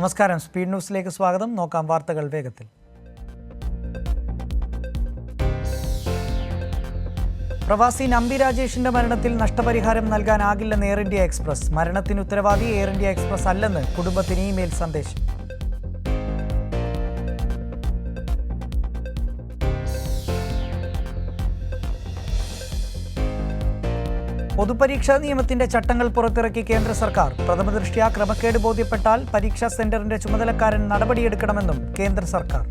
നമസ്കാരം. സ്പീഡ് ന്യൂസിലേക്ക് സ്വാഗതം. നോക്കാം വാർത്തകൾ വേഗത്തിൽ. പ്രവാസി നമ്പി രാജേഷിന്റെ മരണത്തിൽ നഷ്ടപരിഹാരം നൽകാനാകില്ലെന്ന് എയർ ഇന്ത്യ എക്സ്പ്രസ്. മരണത്തിന് ഉത്തരവാദി എയർ ഇന്ത്യ എക്സ്പ്രസ് അല്ലെന്ന് കുടുംബത്തിന് ഇമെയിൽ സന്ദേശം. പൊതുപരീക്ഷാ നിയമത്തിന്റെ ചട്ടങ്ങൾ പുറത്തിറക്കി കേന്ദ്ര സർക്കാർ. പ്രഥമദൃഷ്ട്യാ ക്രമക്കേട് ബോധ്യപ്പെട്ടാൽ പരീക്ഷാ സെന്ററിന്റെ ചുമതലക്കാരൻ നടപടിയെടുക്കണമെന്നും കേന്ദ്ര സർക്കാർ.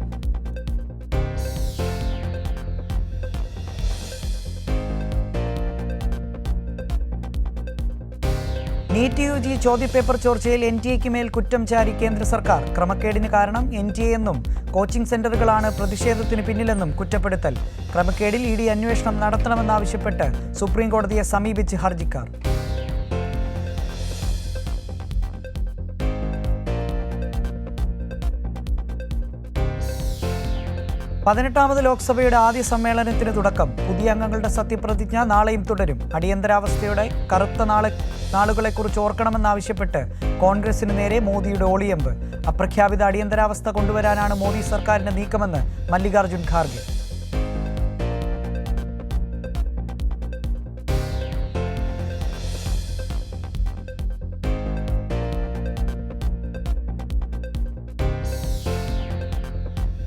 നീറ്റ് യു ജി ചോദ്യപേപ്പർ ചോർച്ചയിൽ എൻ ടി എക്ക് മേൽ കുറ്റം ചാരി കേന്ദ്ര സർക്കാർ. ക്രമക്കേടിന് കാരണം എൻ ടി എ എന്നും കോച്ചിംഗ് സെന്ററുകളാണ് പ്രതിഷേധത്തിന് പിന്നിലെന്നും കുറ്റപ്പെടുത്തൽ. ക്രമക്കേടിൽ ഇ ഡി അന്വേഷണം നടത്തണമെന്നാവശ്യപ്പെട്ട് സുപ്രീംകോടതിയെ സമീപിച്ച് ഹർജിക്കാർ. പതിനെട്ടാമത് ലോക്സഭയുടെ ആദ്യ സമ്മേളനത്തിന് തുടക്കം. പുതിയ അംഗങ്ങളുടെ സത്യപ്രതിജ്ഞ നാളെയും തുടരും. അടിയന്തരാവസ്ഥയുടെ കറുത്ത നാളെ നാളുകളെക്കുറിച്ച് ഓർക്കണമെന്നാവശ്യപ്പെട്ട് കോൺഗ്രസിന് നേരെ മോദിയുടെ ഒളിയമ്പ് അപ്രഖ്യാപിത അടിയന്തരാവസ്ഥ കൊണ്ടുവരാനാണ് മോദി സർക്കാരിന്റെ നീക്കമെന്ന് മല്ലികാർജുൻ ഖാർഗെ.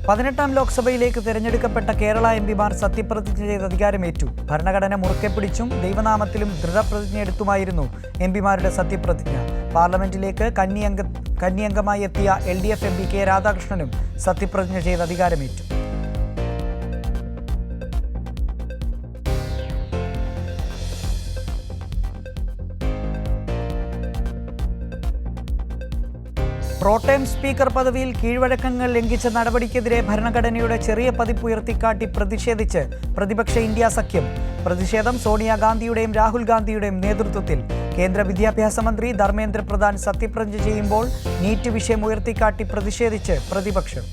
പതിനെട്ടാം ലോക്സഭയിലേക്ക് തിരഞ്ഞെടുക്കപ്പെട്ട കേരള എം പിമാർ സത്യപ്രതിജ്ഞ ചെയ്ത് അധികാരമേറ്റു. ഭരണഘടന മുറുക്കെ പിടിച്ചും ദൈവനാമത്തിലും ദൃഢപ്രതിജ്ഞ എടുത്തുമായിരുന്നു എം പിമാരുടെ സത്യപ്രതിജ്ഞ. പാർലമെന്റിലേക്ക് കന്നിയംഗ കന്നിയംഗമായി എത്തിയ L D F M P K രാധാകൃഷ്ണനും സത്യപ്രതിജ്ഞ ചെയ്ത് അധികാരമേറ്റു. പ്രോട്ടേം സ്പീക്കർ പദവിയിൽ കീഴ്വഴക്കങ്ങൾ ലംഘിച്ച നടപടിക്കെതിരെ ഭരണഘടനയുടെ ചെറിയ പതിപ്പ് ഉയർത്തിക്കാട്ടി പ്രതിഷേധിച്ച് പ്രതിപക്ഷ ഇന്ത്യ സഖ്യം. പ്രതിഷേധം സോണിയാഗാന്ധിയുടെയും രാഹുൽ ഗാന്ധിയുടെയും നേതൃത്വത്തിൽ. കേന്ദ്ര വിദ്യാഭ്യാസ മന്ത്രി ധർമ്മേന്ദ്ര പ്രധാൻ സത്യപ്രതിജ്ഞ ചെയ്യുമ്പോൾ നീറ്റ് വിഷയം ഉയർത്തിക്കാട്ടി പ്രതിഷേധിച്ച് പ്രതിപക്ഷം.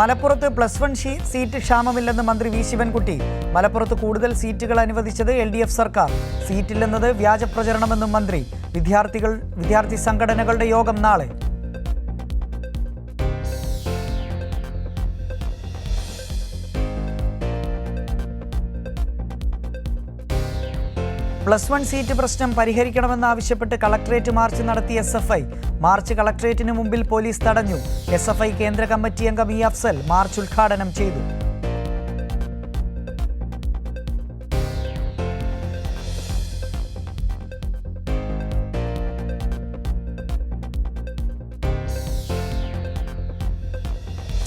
മലപ്പുറത്ത് പ്ലസ് വൺ സീറ്റ് ക്ഷാമമില്ലെന്ന് മന്ത്രി വി ശിവൻകുട്ടി. മലപ്പുറത്ത് കൂടുതൽ സീറ്റുകൾ അനുവദിച്ചത് എൽ ഡി എഫ് സർക്കാർ. സീറ്റില്ലെന്നത് വ്യാജ പ്രചരണമെന്നും മന്ത്രി. വിദ്യാർത്ഥികൾ വിദ്യാർത്ഥി സംഘടനകളുടെ യോഗം നാളെ. പ്ലസ് വൺ സീറ്റ് പ്രശ്നം പരിഹരിക്കണമെന്നാവശ്യപ്പെട്ട് കളക്ടറേറ്റ് മാർച്ച് നടത്തിയ എസ് എഫ് ഐ. മാർച്ച് കളക്ടറേറ്റിന് മുമ്പിൽ പോലീസ് തടഞ്ഞു. എസ് എഫ് ഐ കേന്ദ്ര കമ്മിറ്റി അംഗം ഇ അഫ്സൽ മാർച്ച് ഉദ്ഘാടനം ചെയ്തു.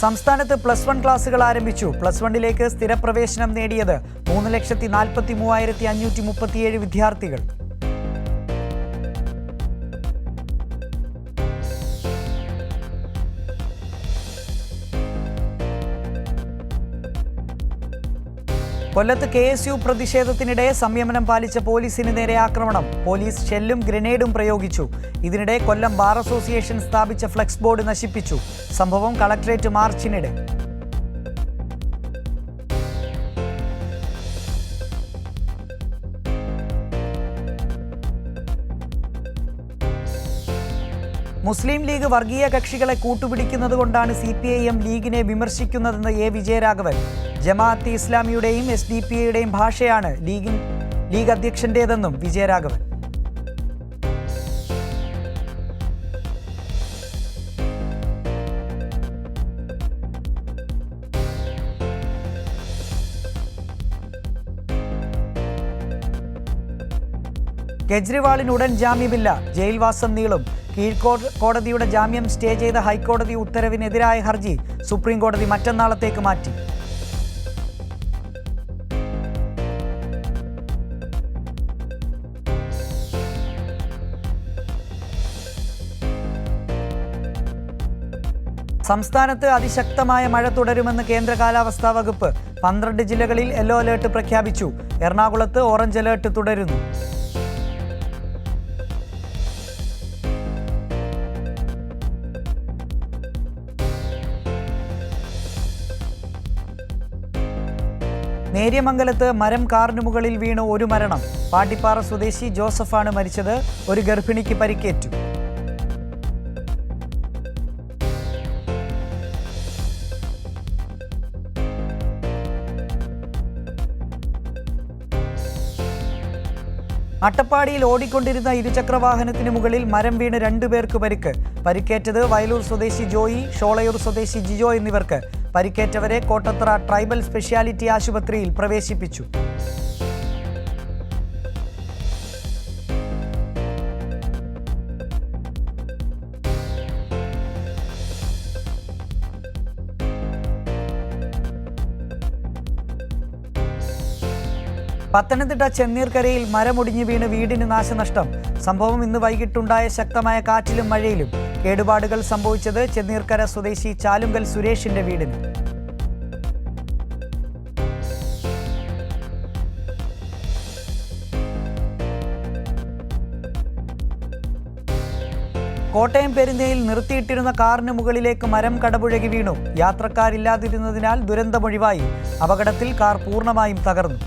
സംസ്ഥാനത്ത് പ്ലസ് വൺ ക്ലാസുകൾ ആരംഭിച്ചു. പ്ലസ് വണ്ണിലേക്ക് സ്ഥിരപ്രവേശനം നേടിയത് മൂന്ന് ലക്ഷത്തി നാൽപ്പത്തി മൂവായിരത്തി അഞ്ഞൂറ്റി മുപ്പത്തിയേഴ് വിദ്യാർത്ഥികൾ. കൊല്ലത്ത് കെ എസ് യു പ്രതിഷേധത്തിനിടെ സംയമനം പാലിച്ച പോലീസിന് നേരെ ആക്രമണം. പോലീസ് ഷെല്ലും ഗ്രനേഡും പ്രയോഗിച്ചു. ഇതിനിടെ കൊല്ലം ബാർ അസോസിയേഷൻ സ്ഥാപിച്ച ഫ്ലെക്സ് ബോർഡ് നശിപ്പിച്ചു. സംഭവം കളക്ടറേറ്റ് മാർച്ചിനിടെ. മുസ്ലിം ലീഗ് വർഗീയ കക്ഷികളെ കൂട്ടുപിടിക്കുന്നതുകൊണ്ടാണ് സി പി ഐ എം ലീഗിനെ വിമർശിക്കുന്നതെന്ന് എ വിജയരാഘവൻ. ജമാഅത്ത് ഇസ്ലാമിയുടെയും എസ് ഡി പി ഐയുടെയും ഭാഷയാണ് ലീഗിൻ ലീഗ് അധ്യക്ഷന്റേതെന്നും വിജയരാഘവൻ. കെജ്രിവാളിന് ഉടൻ ജാമ്യമില്ല. ജയിൽവാസം നീളും. കീഴ്ക്കോട് കോടതിയുടെ ജാമ്യം സ്റ്റേ ചെയ്ത ഹൈക്കോടതി ഉത്തരവിനെതിരായ ഹർജി സുപ്രീം കോടതി മറ്റന്നാളത്തേക്ക് മാറ്റി. സംസ്ഥാനത്ത് അതിശക്തമായ മഴ തുടരുമെന്ന് കേന്ദ്ര കാലാവസ്ഥാ വകുപ്പ് പന്ത്രണ്ട് ജില്ലകളിൽ യെല്ലോ അലേർട്ട് പ്രഖ്യാപിച്ചു. എറണാകുളത്ത് ഓറഞ്ച് അലേർട്ട് തുടരുന്നു. നേര്യമംഗലത്ത് മരം കാറിന് മുകളിൽ വീണു ഒരു മരണം. പാട്ടിപ്പാറ സ്വദേശി ജോസഫാണ് മരിച്ചത്. ഒരു ഗർഭിണിക്ക് പരിക്കേറ്റു. അട്ടപ്പാടിയിൽ ഓടിക്കൊണ്ടിരുന്ന ഇരുചക്ര വാഹനത്തിന് മുകളിൽ മരം വീണ് രണ്ടുപേർക്ക് പരിക്ക്. പരിക്കേറ്റത് വയലൂർ സ്വദേശി ജോയി ഷോളയൂർ സ്വദേശി ജിജോ എന്നിവർക്ക് പരിക്കേറ്റവരെ കോട്ടത്തറ ട്രൈബൽ സ്പെഷ്യാലിറ്റി ആശുപത്രിയിൽ പ്രവേശിപ്പിച്ചു. പത്തനംതിട്ട ചെന്നീർക്കരയിൽ മരമൊടിഞ്ഞു വീണ് വീടിന് നാശനഷ്ടം. സംഭവം ഇന്ന് വൈകിട്ടുണ്ടായ ശക്തമായ കാറ്റിലും മഴയിലും. കേടുപാടുകൾ സംഭവിച്ചത് ചെന്നീർക്കര സ്വദേശി ചാലുങ്കൽ സുരേഷിന്റെ വീടിന്. കോട്ടയം പെരുന്നയിൽ നിർത്തിയിട്ടിരുന്ന കാറിന് മുകളിലേക്ക് മരം കടപുഴകി വീണു. യാത്രക്കാരില്ലാതിരുന്നതിനാൽ ദുരന്തമൊഴിവായി അപകടത്തിൽ കാർ പൂർണമായും തകർന്നു.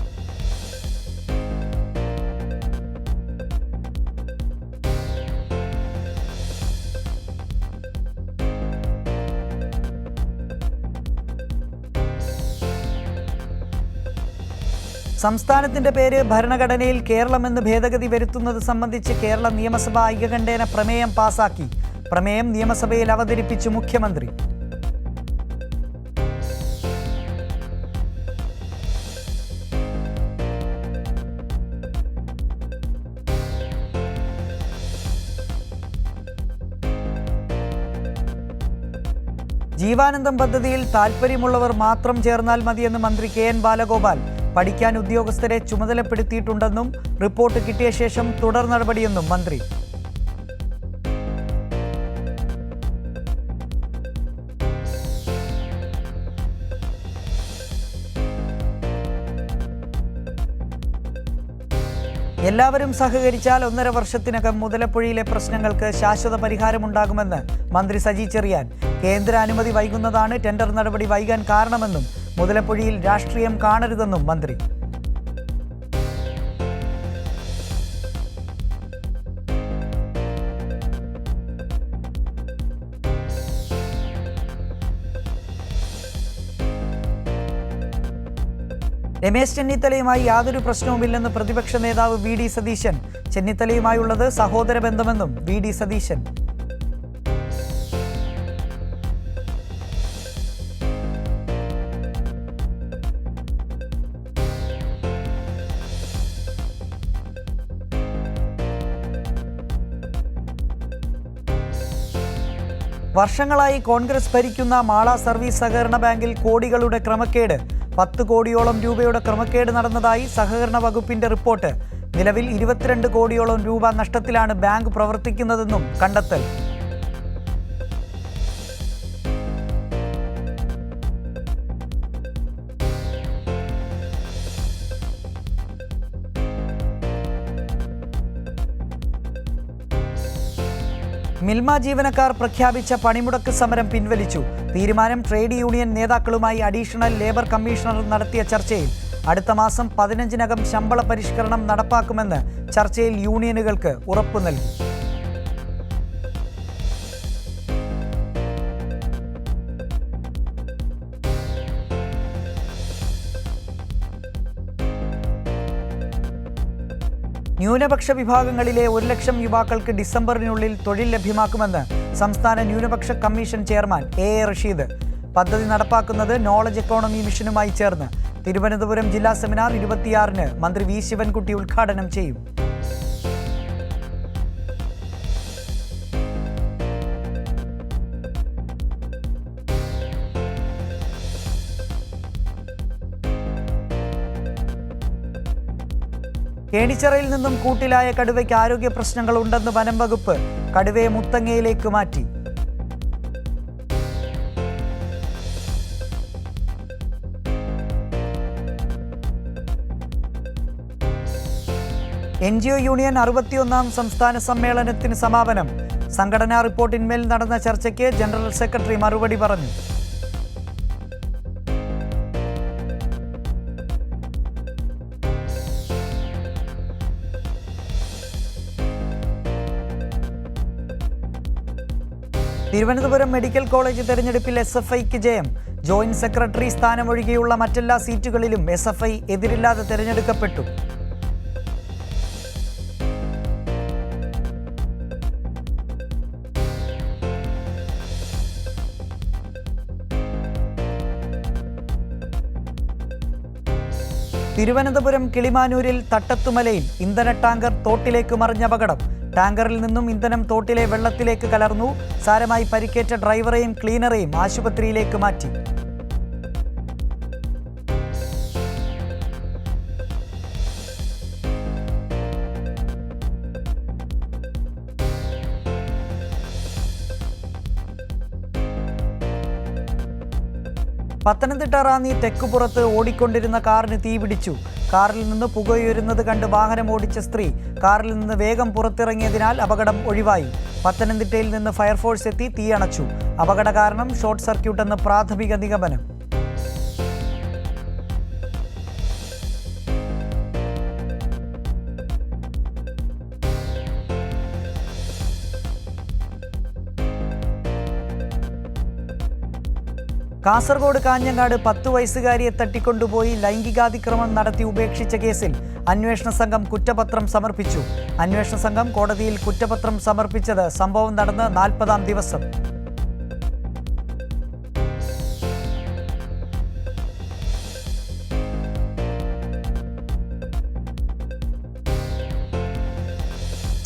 സംസ്ഥാനത്തിന്റെ പേര് ഭരണഘടനയിൽ കേരളമെന്ന് ഭേദഗതി വരുത്തുന്നത് സംബന്ധിച്ച് കേരള നിയമസഭ ഐകകണ്ഠേന പ്രമേയം പാസാക്കി. പ്രമേയം നിയമസഭയിൽ അവതരിപ്പിച്ചു മുഖ്യമന്ത്രി. ജീവാനന്ദം പദ്ധതിയിൽ താൽപ്പര്യമുള്ളവർ മാത്രം ചേർന്നാൽ മതിയെന്ന് മന്ത്രി കെ എൻ ബാലഗോപാൽ. പഠിക്കാൻ ഉദ്യോഗസ്ഥരെ ചുമതലപ്പെടുത്തിയിട്ടുണ്ടെന്നും റിപ്പോർട്ട് കിട്ടിയ ശേഷം തുടർ നടപടിയെന്നും മന്ത്രി. എല്ലാവരും സഹകരിച്ചാൽ ഒന്നര വർഷത്തിനകം മുതലപ്പുഴയിലെ പ്രശ്നങ്ങൾക്ക് ശാശ്വത പരിഹാരമുണ്ടാകുമെന്ന് മന്ത്രി സജി ചെറിയാൻ. കേന്ദ്ര അനുമതി വൈകുന്നതാണ് ടെൻഡർ നടപടി വൈകാൻ കാരണമെന്നും മുതലപ്പുഴയിൽ രാഷ്ട്രീയം കാണരുതെന്നും മന്ത്രി. രമേശ് ചെന്നിത്തലയുമായി യാതൊരു പ്രശ്നവുമില്ലെന്ന് പ്രതിപക്ഷ നേതാവ് വി ഡി സതീശൻ. ചെന്നിത്തലയുമായുള്ളത് സഹോദര ബന്ധമെന്നും വി ഡി സതീശൻ. വർഷങ്ങളായി കോൺഗ്രസ് ഭരിക്കുന്ന മാള സർവീസ് സഹകരണ ബാങ്കിൽ കോടികളുടെ ക്രമക്കേട്. പത്ത് കോടിയോളം രൂപയുടെ ക്രമക്കേട് നടന്നതായി സഹകരണ വകുപ്പിന്റെ റിപ്പോർട്ട്. നിലവിൽ ഇരുപത്തിരണ്ട് കോടിയോളം രൂപ നഷ്ടത്തിലാണ് ബാങ്ക് പ്രവർത്തിക്കുന്നതെന്നും കണ്ടെത്തൽ. മിൽമ ജീവനക്കാർ പ്രഖ്യാപിച്ച പണിമുടക്ക് സമരം പിൻവലിച്ചു. തീരുമാനം ട്രേഡ് യൂണിയൻ നേതാക്കളുമായി അഡീഷണൽ ലേബർ കമ്മീഷണർ നടത്തിയ ചർച്ചയിൽ അടുത്ത മാസം പതിനഞ്ചിനകം ശമ്പള പരിഷ്കരണം നടപ്പാക്കുമെന്ന് ചർച്ചയിൽ യൂണിയനുകൾക്ക് ഉറപ്പു നൽകി. ന്യൂനപക്ഷ വിഭാഗങ്ങളിലെ ഒരു ലക്ഷം യുവാക്കൾക്ക് ഡിസംബറിനുള്ളിൽ തൊഴിൽ ലഭ്യമാക്കുമെന്ന് സംസ്ഥാന ന്യൂനപക്ഷ commission chairman A A Rasheed. പദ്ധതി നടപ്പാക്കുന്നത് നോളജ് എക്കോണമി മിഷനുമായി ചേർന്ന് തിരുവനന്തപുരം ജില്ലാ സെമിനാർ ഇരുപത്തിയാറിന് മന്ത്രി വി ശിവൻകുട്ടി ഉദ്ഘാടനം ചെയ്യും. കേണിച്ചിറയിൽ നിന്നും കൂട്ടിലായ കടുവയ്ക്ക് ആരോഗ്യ പ്രശ്നങ്ങൾ ഉണ്ടെന്ന് വനം വകുപ്പ് കടുവയെ മുത്തങ്ങയിലേക്ക് മാറ്റി. എൻ ജി ഒ യൂണിയൻ അറുപത്തിയൊന്നാം സംസ്ഥാന സമ്മേളനത്തിന് സമാപനം. സംഘടനാ റിപ്പോർട്ടിന്മേൽ നടന്ന ചർച്ചയ്ക്ക് ജനറൽ സെക്രട്ടറി മറുപടി പറഞ്ഞു. തിരുവനന്തപുരം മെഡിക്കൽ കോളേജ് തെരഞ്ഞെടുപ്പിൽ എസ് എഫ് ഐക്ക് ജയം. ജോയിന്റ് സെക്രട്ടറി സ്ഥാനമൊഴികെയുള്ള മറ്റെല്ലാ സീറ്റുകളിലും എസ് എഫ് ഐ എതിരില്ലാതെ തെരഞ്ഞെടുക്കപ്പെട്ടു. തിരുവനന്തപുരം കിളിമാനൂരിൽ തട്ടത്തുമലയിൽ ഇന്ധന ടാങ്കർ തോട്ടിലേക്ക് മറിഞ്ഞ അപകടം. ടാങ്കറിൽ നിന്നും ഇന്ധനം തോട്ടിലെ വെള്ളത്തിലേക്ക് കലർന്നു. സാരമായി പരിക്കേറ്റ ഡ്രൈവറെയും ക്ലീനറെയും ആശുപത്രിയിലേക്ക് മാറ്റി. പത്തനംതിട്ട റാന്നി തെക്കുപുറത്ത് ഓടിക്കൊണ്ടിരുന്ന കാറിന് തീപിടിച്ചു കാറിൽ നിന്ന് പുകയുയരുന്നത് കണ്ട് വാഹനം ഓടിച്ച സ്ത്രീ കാറിൽ നിന്ന് വേഗം പുറത്തിറങ്ങിയതിനാൽ അപകടം ഒഴിവായി. പത്തനംതിട്ടയിൽ നിന്ന് ഫയർഫോഴ്സ് എത്തി തീയണച്ചു അപകട കാരണം ഷോർട്ട് സർക്യൂട്ട് എന്ന് പ്രാഥമിക നിഗമനം. കാസർഗോഡ് കാഞ്ഞങ്ങാട് പത്ത് വയസ്സുകാരിയെ തട്ടിക്കൊണ്ടുപോയി ലൈംഗികാതിക്രമം നടത്തി ഉപേക്ഷിച്ച കേസിൽ അന്വേഷണ സംഘം കുറ്റപത്രം സമർപ്പിച്ചു. അന്വേഷണ സംഘം കോടതിയിൽ കുറ്റപത്രം സമർപ്പിച്ചത് സംഭവം നടന്ന് നാൽപ്പതാം ദിവസം.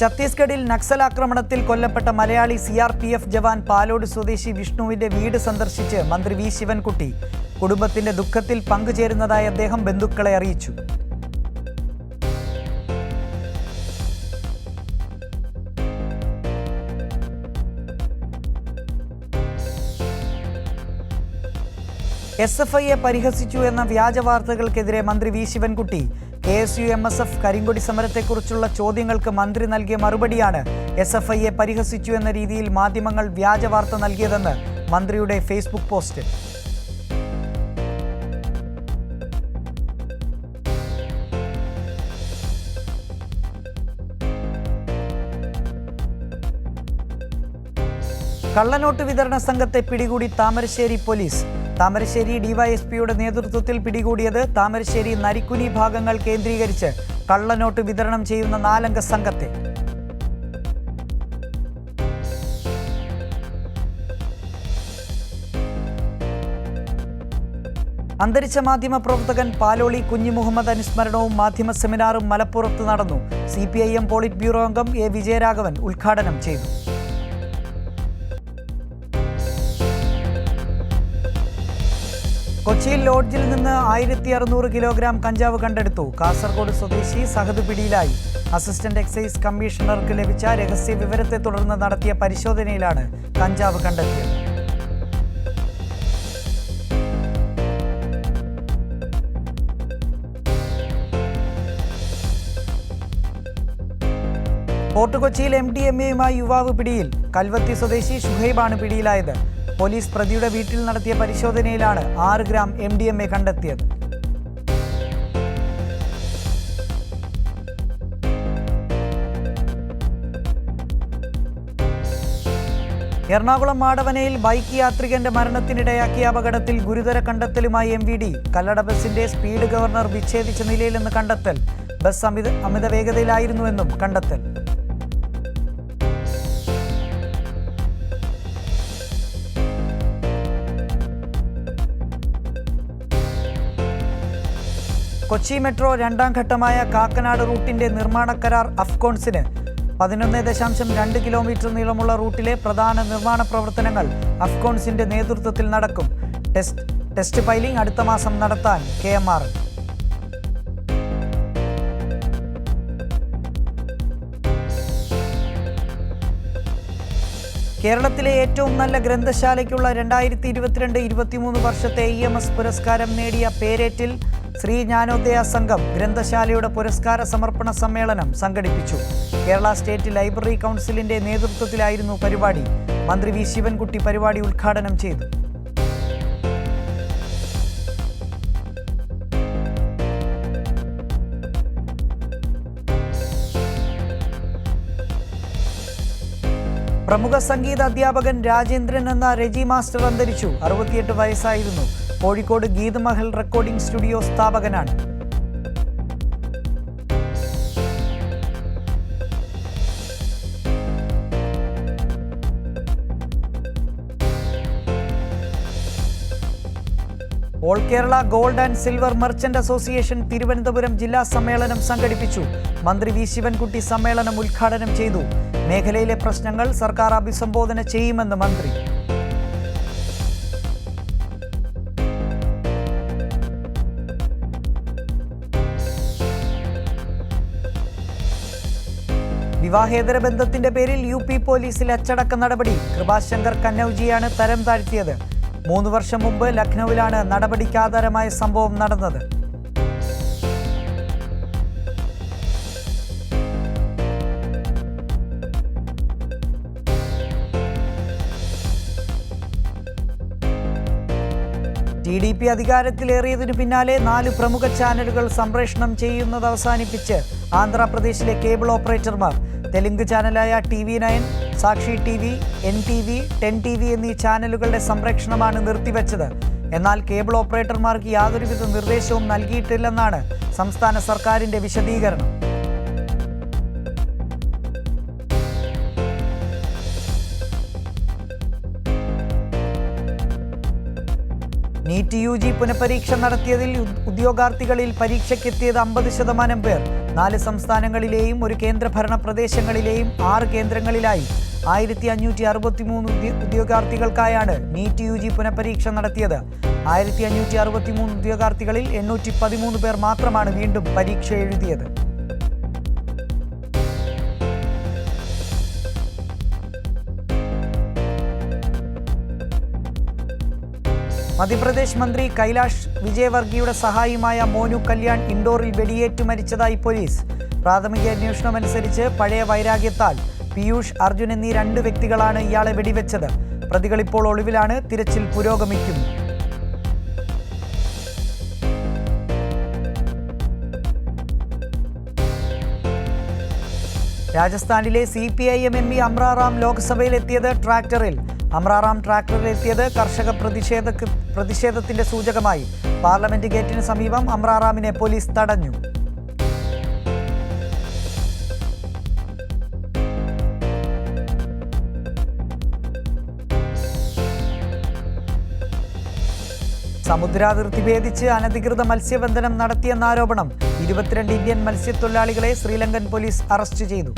ഛത്തീസ്ഗഡിൽ നക്സൽ ആക്രമണത്തിൽ കൊല്ലപ്പെട്ട Malayali C R P F jawan Palode സ്വദേശി വിഷ്ണുവിന്റെ വീട് സന്ദർശിച്ച് മന്ത്രി വി ശിവൻകുട്ടി കുടുംബത്തിന്റെ ദുഃഖത്തിൽ പങ്കുചേരുന്നതായി അദ്ദേഹം ബന്ധുക്കളെ അറിയിച്ചു. എസ് എഫ് ഐയെ പരിഹസിച്ചു എന്ന വ്യാജ വാർത്തകൾക്കെതിരെ മന്ത്രി V Sivankutty K S U M S F കരിങ്കൊടി സമരത്തെക്കുറിച്ചുള്ള ചോദ്യങ്ങൾക്ക് മന്ത്രി നൽകിയ മറുപടിയാണ് എസ് എഫ് ഐയെ പരിഹസിച്ചു എന്ന രീതിയിൽ മാധ്യമങ്ങൾ വ്യാജ വാർത്ത നൽകിയതെന്ന് മന്ത്രിയുടെ ഫേസ്ബുക്ക് പോസ്റ്റ്. കള്ളനോട്ട് വിതരണ സംഘത്തെ പിടികൂടി താമരശ്ശേരി പോലീസ്. താമരശ്ശേരി ഡിവൈഎസ്പിയുടെ നേതൃത്വത്തിൽ പിടികൂടിയത് താമരശ്ശേരി നരിക്കുനി ഭാഗങ്ങൾ കേന്ദ്രീകരിച്ച് കള്ളനോട്ട് വിതരണം ചെയ്യുന്ന നാലംഗ സംഘത്തെ. അന്തരിച്ച മാധ്യമ പ്രവർത്തകൻ പാലോളി കുഞ്ഞു മുഹമ്മദ് അനുസ്മരണവും മാധ്യമ സെമിനാറും മലപ്പുറത്ത് നടന്നു. C P I M polit bureau അംഗം എ വിജയരാഘവൻ ഉദ്ഘാടനം ചെയ്തു. കൊച്ചിയിൽ ലോഡ്ജിൽ നിന്ന് ആയിരത്തി അറുന്നൂറ് കിലോഗ്രാം കഞ്ചാവ് കണ്ടെടുത്തു. കാസർഗോഡ് സ്വദേശി സഹദ് പിടിയിലായി. അസിസ്റ്റന്റ് എക്സൈസ് കമ്മീഷണർക്ക് ലഭിച്ച രഹസ്യ വിവരത്തെ തുടർന്ന് നടത്തിയ പരിശോധനയിലാണ് കഞ്ചാവ് കണ്ടെത്തിയത്. ഫോർട്ട് കൊച്ചിയിൽ എം ഡി എം എയുമായി യുവാവ് പിടിയിൽ. കൽവത്തി സ്വദേശി ഷുഹൈബാണ് പിടിയിലായത്. പോലീസ് പ്രതിയുടെ വീട്ടിൽ നടത്തിയ പരിശോധനയിലാണ് ആറ് gram M D M A കണ്ടെത്തിയത്. എറണാകുളം മാടവനയിൽ ബൈക്ക് യാത്രികന്റെ മരണത്തിനിടയാക്കിയ അപകടത്തിൽ ഗുരുതര കണ്ടെത്തലുമായി എം വി ഡി. കല്ലട ബസിന്റെ സ്പീഡ് ഗവർണർ വിച്ഛേദിച്ച നിലയിലെന്ന് കണ്ടെത്തൽ. ബസ് അമിത അമിത വേഗതയിലായിരുന്നുവെന്നും കണ്ടെത്തൽ. കൊച്ചി മെട്രോ രണ്ടാം ഘട്ടമായ കാക്കനാട് റൂട്ടിന്റെ നിർമ്മാണ കരാർ അഫ്കോൺസിന് പതിനൊന്ന് ദശാംശം രണ്ട് കിലോമീറ്റർ നീളമുള്ള റൂട്ടിലെ പ്രധാന നിർമ്മാണ പ്രവർത്തനങ്ങൾ അഫ്കോൺസിന്റെ നേതൃത്വത്തിൽ നടക്കും. ടെസ്റ്റ് ടെസ്റ്റ് പൈലിംഗ് അടുത്ത മാസം നടത്താൻ കെ എം ആർ. കേരളത്തിലെ ഏറ്റവും നല്ല ഗ്രന്ഥശാലയ്ക്കുള്ള രണ്ടായിരത്തി ഇരുപത്തിരണ്ട് ഇരുപത്തിമൂന്ന് വർഷത്തെ ഇ എം എസ് പുരസ്കാരം നേടിയ പേരേറ്റിൽ ശ്രീ ജ്ഞാനോദയ സംഘം ഗ്രന്ഥശാലയുടെ പുരസ്കാര സമർപ്പണ സമ്മേളനം സംഘടിപ്പിച്ചു. കേരള സ്റ്റേറ്റ് ലൈബ്രറി കൗൺസിലിന്റെ നേതൃത്വത്തിലായിരുന്നു പരിപാടി. മന്ത്രി വി ശിവൻകുട്ടി പരിപാടി ഉദ്ഘാടനം ചെയ്തു. പ്രമുഖ സംഗീത അധ്യാപകൻ രാജേന്ദ്രൻ എന്ന രജി മാസ്റ്റർ അന്തരിച്ചു. അറുപത്തിയെട്ട് വയസ്സായിരുന്നു. Kozhikode Geethamahal recording studio സ്ഥാപകനാണ്. All Kerala gold and silver merchant association Thiruvananthapuram ജില്ലാ സമ്മേളനം സംഘടിപ്പിച്ചു. മന്ത്രി വി ശിവൻകുട്ടി സമ്മേളനം ഉദ്ഘാടനം ചെയ്തു. മേഖലയിലെ പ്രശ്നങ്ങൾ സർക്കാർ അഭിസംബോധന ചെയ്യുമെന്ന് മന്ത്രി. വിവാഹേതര ബന്ധത്തിന്റെ പേരിൽ യു പി പോലീസിൽ അച്ചടക്ക നടപടി. കൃപാശങ്കർ കന്നൌജിയാണ് തരം താഴ്ത്തിയത്. മൂന്ന് വർഷം മുമ്പ് ലക്നൌവിലാണ് നടപടിക്കാധാരമായ സംഭവം നടന്നത്. ടി ഡി പി അധികാരത്തിലേറിയതിനു പിന്നാലെ നാല് പ്രമുഖ ചാനലുകൾ സംപ്രേഷണം ചെയ്യുന്നത് അവസാനിപ്പിച്ച് ആന്ധ്രാപ്രദേശിലെ കേബിൾ ഓപ്പറേറ്റർമാർ Telugu ചാനലായ T V nine Sakshi T V N T V ten T V എന്നീ ചാനലുകളുടെ സംരക്ഷണമാണ് നിർത്തിവെച്ചത്. എന്നാൽ കേബിൾ ഓപ്പറേറ്റർമാർക്ക് യാതൊരുവിധ നിർദ്ദേശവും നൽകിയിട്ടില്ലെന്നാണ് സംസ്ഥാന സർക്കാരിന്റെ വിശദീകരണം. നീറ്റ് യു ജി പുനഃപരീക്ഷ നടത്തിയതിൽ ഉദ്യോഗാർത്ഥികളിൽ പരീക്ഷയ്ക്കെത്തിയത് അമ്പത് ശതമാനം പേർ. നാല് സംസ്ഥാനങ്ങളിലെയും ഒരു കേന്ദ്രഭരണ പ്രദേശങ്ങളിലെയും ആറ് കേന്ദ്രങ്ങളിലായി. ആയിരത്തി അഞ്ഞൂറ്റി അറുപത്തി മൂന്ന് ഉദ്യോഗാർത്ഥികൾക്കായാണ് നീറ്റ് യു ജി പുനഃപരീക്ഷ നടത്തിയത്. ആയിരത്തി അഞ്ഞൂറ്റി അറുപത്തി മൂന്ന് ഉദ്യോഗാർത്ഥികളിൽ എണ്ണൂറ്റി പതിമൂന്ന് പേർ മാത്രമാണ് വീണ്ടും പരീക്ഷ എഴുതിയത്. മധ്യപ്രദേശ് മന്ത്രി കൈലാഷ് വിജയവർഗിയുടെ സഹായിയുമായ മോനു കല്യാൺ ഇൻഡോറിൽ വെടിയേറ്റ് മരിച്ചതായി പോലീസ്. പ്രാഥമിക അന്വേഷണമനുസരിച്ച് പഴയ വൈരാഗ്യത്താൽ പീയൂഷ് അർജുൻ എന്നീ രണ്ട് വ്യക്തികളാണ് ഇയാളെ വെടിവെച്ചത്. പ്രതികൾ ഇപ്പോൾ ഒളിവിലാണ് തിരച്ചിൽ പുരോഗമിക്കുന്നു. രാജസ്ഥാനിലെ C P I M M E Amraram ലോക്സഭയിലെത്തിയത് ട്രാക്ടറിൽ. അമ്രാറാം ട്രാക്ടറിൽ എത്തിയത് കർഷക പ്രതിഷേധ പ്രതിഷേധത്തിന്റെ സൂചകമായി. പാർലമെന്റ് ഗേറ്റിന് സമീപം അമ്രാറാമിനെ പോലീസ് തടഞ്ഞു. സമുദ്രാതിർത്തി ഭേദിച്ച് അനധികൃത മത്സ്യബന്ധനം നടത്തിയെന്ന ആരോപണം ഇരുപത്തിരണ്ട് ഇന്ത്യൻ മത്സ്യത്തൊഴിലാളികളെ ശ്രീലങ്കൻ പോലീസ് അറസ്റ്റ് ചെയ്തു.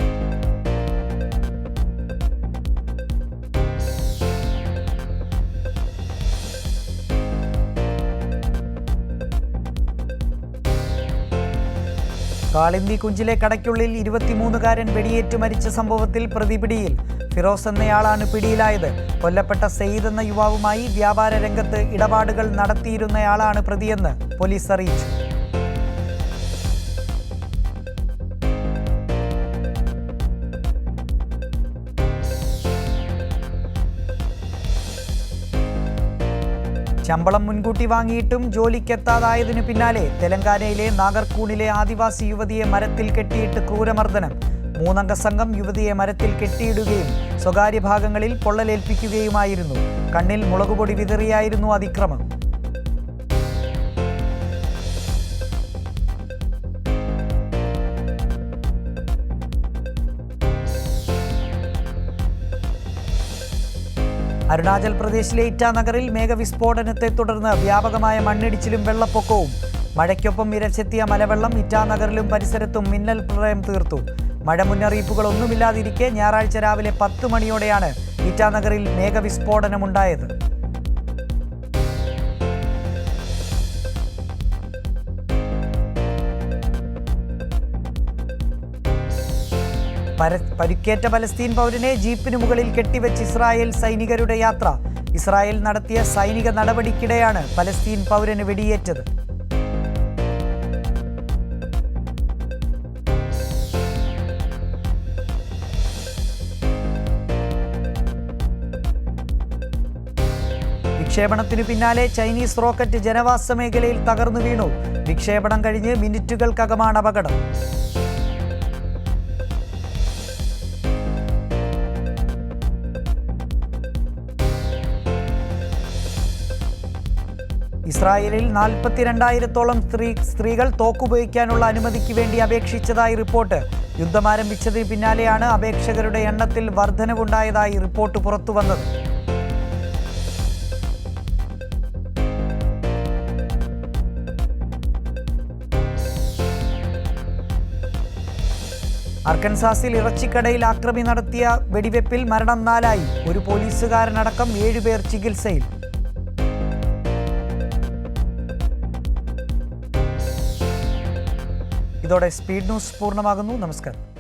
കാളിന്തി കുഞ്ചിലെ കടയ്ക്കുള്ളിൽ ഇരുപത്തിമൂന്നുകാരൻ വെടിയേറ്റ് മരിച്ച സംഭവത്തിൽ പ്രതിപിടിയിൽ. ഫിറോസ് എന്നയാളാണ് പിടിയിലായത്. കൊല്ലപ്പെട്ട സെയ്ദ് എന്ന യുവാവുമായി വ്യാപാര രംഗത്ത് ഇടപാടുകൾ നടത്തിയിരുന്നയാളാണ് പ്രതിയെന്ന് പോലീസ് അറിയിച്ചു. ശമ്പളം മുൻകൂട്ടി വാങ്ങിയിട്ടും ജോലിക്കെത്താതായതിനു പിന്നാലെ തെലങ്കാനയിലെ നാഗർകൂണിലെ ആദിവാസി യുവതിയെ മരത്തിൽ കെട്ടിയിട്ട് ക്രൂരമർദ്ദനം. മൂന്നംഗ സംഘം യുവതിയെ മരത്തിൽ കെട്ടിയിടുകയും സ്വകാര്യ ഭാഗങ്ങളിൽ പൊള്ളലേൽപ്പിക്കുകയുമായിരുന്നു. കണ്ണിൽ മുളകുപൊടി വിതറിയായിരുന്നു അതിക്രമം. അരുണാചൽ പ്രദേശിലെ ഇറ്റാനഗറിൽ മേഘവിസ്ഫോടനത്തെ തുടർന്ന് വ്യാപകമായ മണ്ണിടിച്ചിലും വെള്ളപ്പൊക്കവും. മഴയ്ക്കൊപ്പം ഇരച്ചെത്തിയ മലവെള്ളം ഇറ്റാനഗറിലും പരിസരത്തും മിന്നൽ പ്രളയം തീർത്തു. മഴ മുന്നറിയിപ്പുകളൊന്നുമില്ലാതിരിക്കെ ഞായറാഴ്ച രാവിലെ പത്ത് മണിയോടെയാണ് ഇറ്റാനഗറിൽ മേഘവിസ്ഫോടനമുണ്ടായത്. പരിക്കേറ്റ പലസ്തീൻ പൗരനെ ജീപ്പിന് മുകളിൽ കെട്ടിവെച്ച് ഇസ്രായേൽ സൈനികരുടെ യാത്ര. ഇസ്രായേൽ നടത്തിയ സൈനിക നടപടിക്കിടെയാണ് പലസ്തീൻ പൗരന് വെടിയേറ്റത്. വിക്ഷേപണത്തിനു പിന്നാലെ ചൈനീസ് റോക്കറ്റ് ജനവാസ മേഖലയിൽ തകർന്നു വീണു. വിക്ഷേപണം കഴിഞ്ഞ് മിനിറ്റുകൾക്കകമാണ് അപകടം. ഇസ്രായേലിൽ നാൽപ്പത്തിരണ്ടായിരത്തോളം സ്ത്രീ സ്ത്രീകൾ തോക്കുപയോഗിക്കാനുള്ള അനുമതിക്ക് വേണ്ടി അപേക്ഷിച്ചതായി റിപ്പോർട്ട്. യുദ്ധം ആരംഭിച്ചതിന് പിന്നാലെയാണ് അപേക്ഷകരുടെ എണ്ണത്തിൽ വർധനവുണ്ടായതായി റിപ്പോർട്ട് പുറത്തുവന്നത്. അർക്കൻസാസിൽ ഇറച്ചിക്കടയിൽ ആക്രമി നടത്തിയ വെടിവെപ്പിൽ മരണം നാലായി. ഒരു പോലീസുകാരനടക്കം ഏഴുപേർ ചികിത്സയിൽ. ഇതോടെ സ്പീഡ് ന്യൂസ് പൂർണമാകുന്നു. നമസ്കാരം.